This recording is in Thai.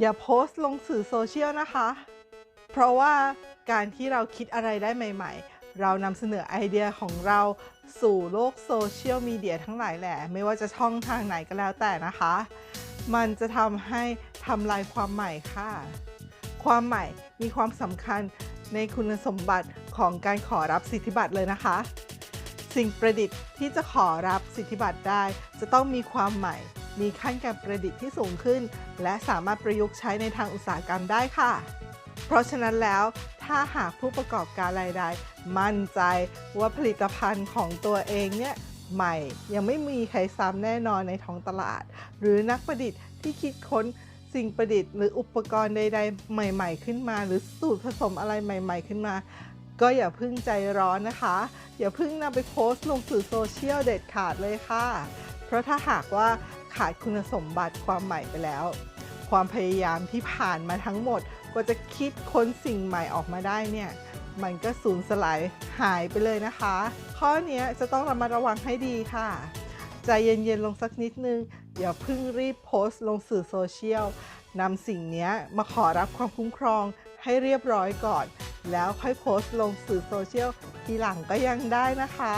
อย่าโพสต์ลงสื่อโซเชียลนะคะ เพราะว่าการที่เราคิดอะไรได้ใหม่ ๆ เรานำเสนอไอเดียของเราสู่โลกโซเชียลมีเดียทั้งหลายแหละ ไม่ว่าจะช่องทางไหนก็แล้วแต่นะคะ มันจะทำให้ทำลายความใหม่ค่ะ ความใหม่มีความสำคัญในคุณสมบัติของการขอรับสิทธิบัตรเลยนะคะ สิ่งประดิษฐ์ที่จะขอรับสิทธิบัตรได้ จะต้องมีความใหม่ มีขั้นการประดิษฐ์ที่สูงขึ้น และสามารถประยุกต์ใช้ในทางอุตสาหกรรมได้ค่ะ เพราะฉะนั้นแล้วถ้าหากผู้ประกอบการรายใดมั่นใจว่าผลิตภัณฑ์ของตัวเองเนี่ยใหม่ยังไม่มีใครซ้ำแน่นอนในท้องตลาด หรือนักประดิษฐ์ที่คิดค้นสิ่งประดิษฐ์หรืออุปกรณ์ใด ๆ ใหม่ ๆ ขึ้นมา หรือสูตรผสมอะไรใหม่ ๆ ขึ้นมา ก็อย่าพิ่งใจร้อนนะคะ อย่าพิ่งนำไปโพสต์ลงสื่อโซเชียลเด็ดขาดเลยค่ะ เพราะถ้าหากว่า ขาดคุณสมบัติความใหม่ไปแล้ว ความพยายามที่ผ่านมาทั้งหมดกว่าจะคิดค้นสิ่งใหม่ออกมาได้เนี่ยมันก็สูญสลายหายไปเลยนะคะ ข้อนี้จะต้องระมัดระวังให้ดีค่ะ ใจเย็นๆลงสักนิดนึง อย่าเพิ่งรีบโพสต์ลงสื่อโซเชียลนำสิ่งนี้มาขอรับความคุ้มครองให้เรียบร้อยก่อน แล้วค่อยโพสต์ลงสื่อโซเชียลทีหลังก็ยังได้นะคะ